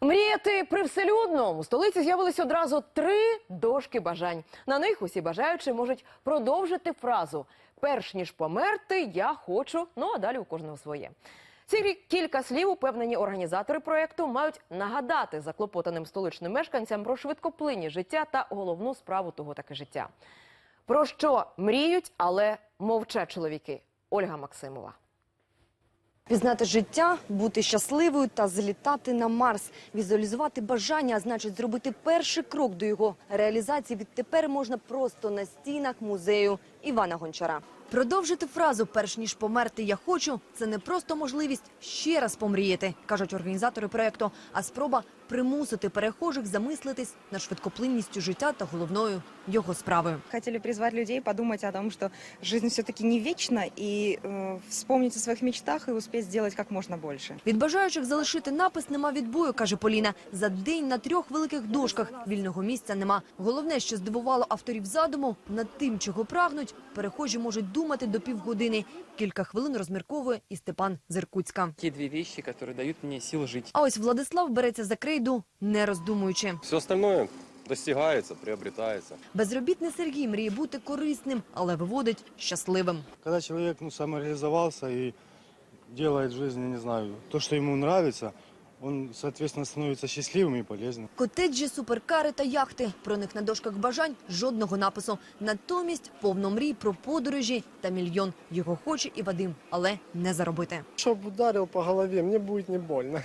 Мріяти привселюдно у столиці з'явились одразу три дошки бажань. На них усі бажаючі можуть продовжити фразу Перш ніж померти, я хочу. Ну а далі у кожного своє. Ці кілька слів, упевнені організатори проекту, мають нагадати заклопотаним столичним мешканцям про швидкоплинні життя та головну справу того таки життя. Про що мріють, але мовчать чоловіки. Ольга Максимова. Пізнати життя, бути щасливою та злітати на Марс. Візуалізувати бажання, а значить зробити перший крок до його реалізації відтепер можна просто на стінах музею Івана Гончара. Продовжити фразу «перш ніж померти я хочу» – це не просто можливість ще раз помріяти, кажуть організатори проекту, а спроба примусити перехожих замислитись над швидкоплинністю життя та головною його справою. Хотели призвать людей подумать о том, что жизнь все-таки не вечна, и э, вспомнить о своих мечтах и успеть сделать как можно больше. Від бажаючих залишити напис нема відбою, каже Поліна. За день на трьох великих дошках вільного місця нема. Головне, що здивувало авторів задуму, над тим, чого прагнуть, перехожі можуть думати до півгодини. Кілька хвилин розмірковує і Степан з Іркутська. те две вещи, которые дают мне силы жить. А ось Владислав береться за крейду, не роздумуючи. Все остальное достигается, приобретается. Безробітний Сергій мріє бути корисним, але виводить щасливим. Когда человек ну, самореализовался и делает в жизни, не знаю, то, что ему нравится, он, соответственно, становится счастливым и полезным. Котеджі, суперкари та яхти. Про них на дошках бажань жодного напису. Натомість повно мрій про подорожі та мільйон. Його хоче і Вадим, але не заробити. Щоб ударив по голові, мені буде не больно.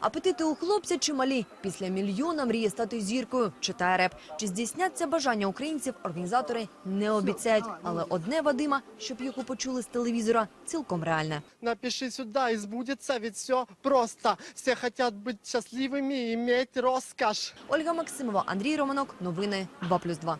Апетити у хлопця чималі. Після мільйона мріє стати зіркою. Читає реп. Чи здійсняться бажання українців, організатори не обіцяють. Але одне Вадима, щоб його почули з телевізора, цілком реальне. Напиши сюда, и сбудется, ведь все просто. Все хотят быть счастливыми и иметь роскошь. Ольга Максимова, Андрій Романок. Новини 2+,2.